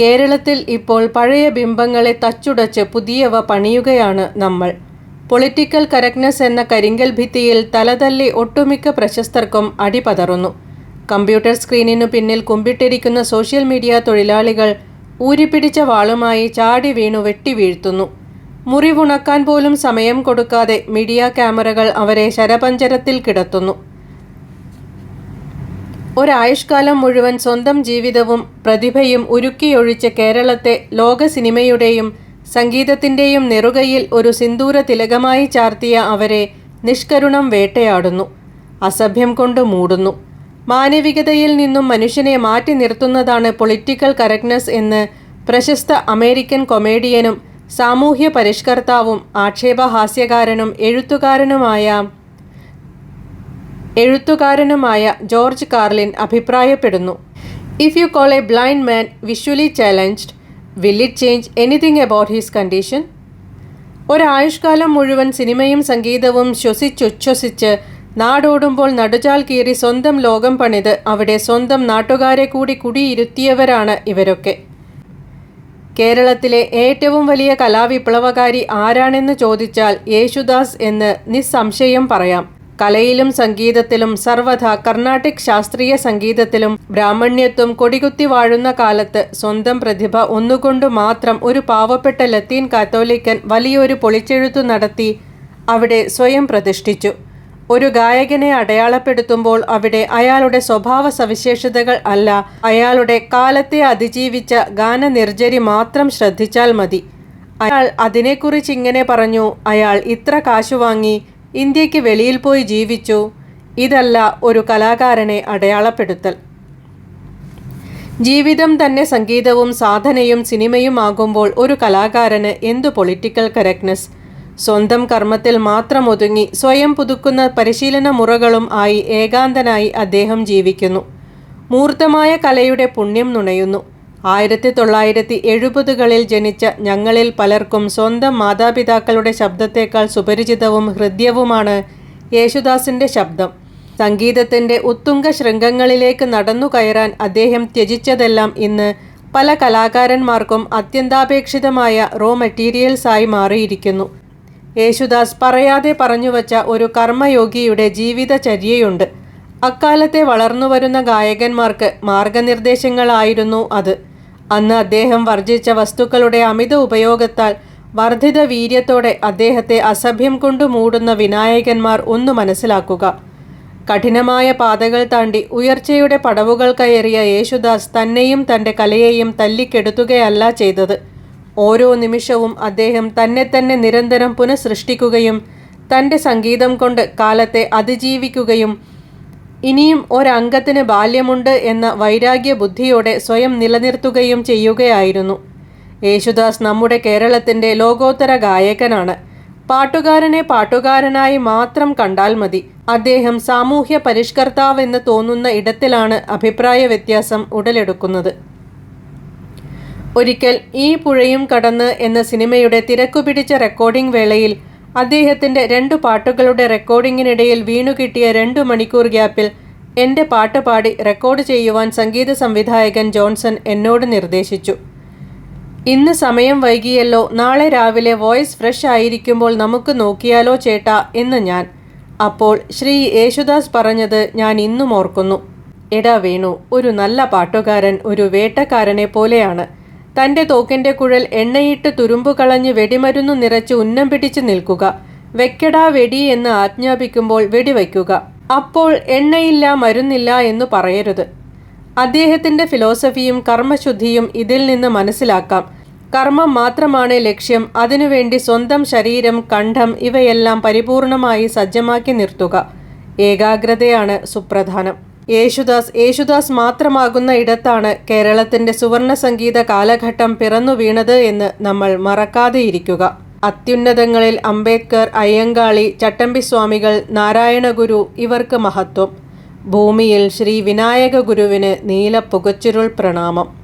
കേരളത്തിൽ ഇപ്പോൾ പഴയ ബിംബങ്ങളെ തച്ചുടച്ച് പുതിയവ പണിയുകയാണ് നമ്മൾ. പൊളിറ്റിക്കൽ കറക്റ്റ്നസ് എന്ന കരിങ്കൽ ഭിത്തിയിൽ തലതല്ലി ഒട്ടുമിക്ക പ്രശസ്തർക്കും അടിപതറുന്നു. കമ്പ്യൂട്ടർ സ്ക്രീനിനു പിന്നിൽ കുമ്പിട്ടിരിക്കുന്ന സോഷ്യൽ മീഡിയ തൊഴിലാളികൾ ഊരിപ്പിടിച്ച വാളുമായി ചാടി വീണു വെട്ടി വീഴ്ത്തുന്നു. മുറിവുണക്കാൻ പോലും സമയം കൊടുക്കാതെ മീഡിയ ക്യാമറകൾ അവരെ ശരപഞ്ചരത്തിൽ കിടത്തുന്നു. ഒരായുഷ്കാലം മുഴുവൻ സ്വന്തം ജീവിതവും പ്രതിഭയും ഉരുക്കിയൊഴിച്ച് കേരളത്തെ ലോക സിനിമയുടെയും സംഗീതത്തിന്റെയും നെറുകയിൽ ഒരു സിന്ദൂര തിലകമായി ചാർത്തിയ അവരെ നിഷ്കരുണം വേട്ടയാടുന്നു. അസഭ്യം കൊണ്ട് മൂടുന്നു. മാനവികതയിൽ നിന്നും മനുഷ്യനെ മാറ്റി നിർത്തുന്നതാണ് പൊളിറ്റിക്കൽ കറക്റ്റ്നെസ് എന്ന് പ്രശസ്ത അമേരിക്കൻ കൊമേഡിയനും സാമൂഹ്യ പരിഷ്കർത്താവും ആക്ഷേപഹാസ്യകാരനും എഴുത്തുകാരനുമായ എഴുത്തുകാരനുമായ ജോർജ് കാർലിൻ അഭിപ്രായപ്പെടുന്നു. If you call a blind man visually challenged will it change anything about his condition ഒരായുഷ്കാലം മുഴുവൻ സിനിമയും സംഗീതവും ശ്വസിച്ചുച്ഛ്വസിച്ച് നാടോടുമ്പോൾ നടുചാൽ കീറി സ്വന്തം ലോകം പണിത് അവിടെ സ്വന്തം നാട്ടുകാരെ കൂടി കുടിയിരുത്തിയവരാണ് ഇവരൊക്കെ. കേരളത്തിലെ ഏറ്റവും വലിയ കലാവിപ്ലവകാരി ആരാണെന്ന് ചോദിച്ചാൽ യേശുദാസ് എന്ന് നിസ്സംശയം പറയാം. കലയിലും സംഗീതത്തിലും സർവഥ കർണാട്ടിക് ശാസ്ത്രീയ സംഗീതത്തിലും ബ്രാഹ്മണ്യത്വം കൊടികുത്തി വാഴുന്ന കാലത്ത് സ്വന്തം പ്രതിഭ ഒന്നുകൊണ്ട് മാത്രം ഒരു പാവപ്പെട്ട ലത്തീൻ കാത്തോലിക്കൻ വലിയൊരു പൊളിച്ചെഴുത്തു നടത്തി അവിടെ സ്വയം പ്രതിഷ്ഠിച്ചു. ഒരു ഗായകനെ അടയാളപ്പെടുത്തുമ്പോൾ അവിടെ അയാളുടെ സ്വഭാവ സവിശേഷതകൾ അല്ല അയാളുടെ കാലത്തെ അതിജീവിച്ച ഗാനനിർജരി മാത്രം ശ്രദ്ധിച്ചാൽ മതി. അയാൾ അതിനെക്കുറിച്ച് ഇങ്ങനെ പറഞ്ഞു അയാൾ ഇത്ര കാശു വാങ്ങി ഇന്ത്യയ്ക്ക് വെളിയിൽ പോയി ജീവിച്ചു. ഇതല്ല ഒരു കലാകാരനെ അടയാളപ്പെടുത്തൽ. ജീവിതം തന്നെ സംഗീതവും സാധനയും സിനിമയും ആകുമ്പോൾ ഒരു കലാകാരന് എന്തു പൊളിറ്റിക്കൽ കറക്റ്റ്നെസ് സ്വന്തം കർമ്മത്തിൽ മാത്രം ഒതുങ്ങി സ്വയം പുതുക്കുന്ന പരിശീലന മുറകളും ആയി ഏകാന്തനായി അദ്ദേഹം ജീവിക്കുന്നു. മൂർത്തമായ കലയുടെ പുണ്യം നുണയുന്നു. ആയിരത്തി തൊള്ളായിരത്തി എഴുപതുകളിൽ ജനിച്ച ഞങ്ങളിൽ പലർക്കും സ്വന്തം മാതാപിതാക്കളുടെ ശബ്ദത്തേക്കാൾ സുപരിചിതവും ഹൃദ്യവുമാണ് യേശുദാസിന്റെ ശബ്ദം. സംഗീതത്തിന്റെ ഉത്തുംഗ ശൃംഗങ്ങളിലേക്ക് നടന്നു കയറാൻ അദ്ദേഹം ത്യജിച്ചതെല്ലാം ഇന്ന് പല കലാകാരന്മാർക്കും അത്യന്താപേക്ഷിതമായ റോ മെറ്റീരിയൽസായി മാറിയിരിക്കുന്നു. യേശുദാസ് പറയാതെ പറഞ്ഞുവച്ച ഒരു കർമ്മയോഗിയുടെ ജീവിതചര്യയുണ്ട്. അക്കാലത്തെ വളർന്നുവരുന്ന ഗായകന്മാർക്ക് മാർഗനിർദ്ദേശങ്ങളായിരുന്നു അത്. അന്ന് അദ്ദേഹം വർജിച്ച വസ്തുക്കളുടെ അമിത ഉപയോഗത്താൽ വർദ്ധിത വീര്യത്തോടെ അദ്ദേഹത്തെ അസഭ്യം കൊണ്ടു മൂടുന്ന വിനായകന്മാർ ഒന്ന് മനസ്സിലാക്കുക. കഠിനമായ പാതകൾ താണ്ടി ഉയർച്ചയുടെ പടവുകൾ കയറിയ യേശുദാസ് തന്നെയും തന്റെ കലയെയും തല്ലിക്കെടുത്തുകയല്ല ചെയ്തത്. ഓരോ നിമിഷവും അദ്ദേഹം തന്നെ തന്നെ നിരന്തരം പുനഃസൃഷ്ടിക്കുകയും തന്റെ സംഗീതം കൊണ്ട് കാലത്തെ അതിജീവിക്കുകയും ഇനിയും ഒരംഗത്തിന് ബാല്യമുണ്ട് എന്ന വൈരാഗ്യ ബുദ്ധിയോടെ സ്വയം നിലനിർത്തുകയും ചെയ്യുകയായിരുന്നു. യേശുദാസ് നമ്മുടെ കേരളത്തിന്റെ ലോകോത്തര ഗായകനാണ്. പാട്ടുകാരനെ പാട്ടുകാരനായി മാത്രം കണ്ടാൽ മതി. അദ്ദേഹം സാമൂഹ്യ പരിഷ്കർത്താവെന്ന് തോന്നുന്ന ഇടത്തിലാണ് അഭിപ്രായ വ്യത്യാസം ഉടലെടുക്കുന്നത്. ഒരിക്കൽ ഈ പുഴയും കടന്ന് എന്ന സിനിമയുടെ തിരക്കുപിടിച്ച റെക്കോർഡിംഗ് വേളയിൽ അദ്ദേഹത്തിന്റെ രണ്ടു പാട്ടുകളുടെ റെക്കോർഡിങ്ങിനിടയിൽ വീണുകിട്ടിയ രണ്ടു മണിക്കൂർ ഗ്യാപ്പിൽ എന്റെ പാട്ട് പാടി റെക്കോർഡ് ചെയ്യുവാൻ സംഗീത സംവിധായകൻ ജോൺസൺ എന്നോട് നിർദ്ദേശിച്ചു. ഇന്ന് സമയം വൈകിയല്ലോ നാളെ രാവിലെ വോയിസ് ഫ്രഷ് ആയിരിക്കുമ്പോൾ നമുക്ക് നോക്കിയാലോ ചേട്ടാ എന്ന് ഞാൻ. അപ്പോൾ ശ്രീ യേശുദാസ് പറഞ്ഞത് ഞാൻ ഇന്നും ഓർക്കുന്നു. എടാ വേണു ഒരു നല്ല പാട്ടുകാരൻ ഒരു വേട്ടക്കാരനെ പോലെയാണ്. തന്റെ തോക്കിന്റെ കുഴൽ എണ്ണയിട്ട് തുരുമ്പു കളഞ്ഞ് വെടിമരുന്നു നിറച്ച് ഉന്നം പിടിച്ചു നിൽക്കുക. വെക്കടാ വെടി എന്ന് ആജ്ഞാപിക്കുമ്പോൾ വെടിവയ്ക്കുക. അപ്പോൾ എണ്ണയില്ല മരുന്നില്ല എന്ന് പറയരുത്. അദ്ദേഹത്തിന്റെ ഫിലോസഫിയും കർമ്മശുദ്ധിയും ഇതിൽ നിന്ന് മനസ്സിലാക്കാം. കർമ്മം മാത്രമാണ് ലക്ഷ്യം അതിനുവേണ്ടി സ്വന്തം ശരീരം കണ്ഠം ഇവയെല്ലാം പരിപൂർണമായി സജ്ജമാക്കി നിർത്തുക. ഏകാഗ്രതയാണ് സുപ്രധാനം. യേശുദാസ് യേശുദാസ് മാത്രമാകുന്ന ഇടത്താണ് കേരളത്തിന്റെ സുവർണ സംഗീത കാലഘട്ടം പിറന്നു വീണത് എന്ന് നമ്മൾ മറക്കാതെയിരിക്കുക. അത്യുന്നതങ്ങളിൽ അംബേദ്കർ അയ്യങ്കാളി ചട്ടമ്പി സ്വാമികൾ നാരായണഗുരു ഇവർക്ക് മഹത്വം. ഭൂമിയിൽ ശ്രീ വിനായക ഗുരുവിന് നീല പുകച്ചുരുൾ പ്രണാമം.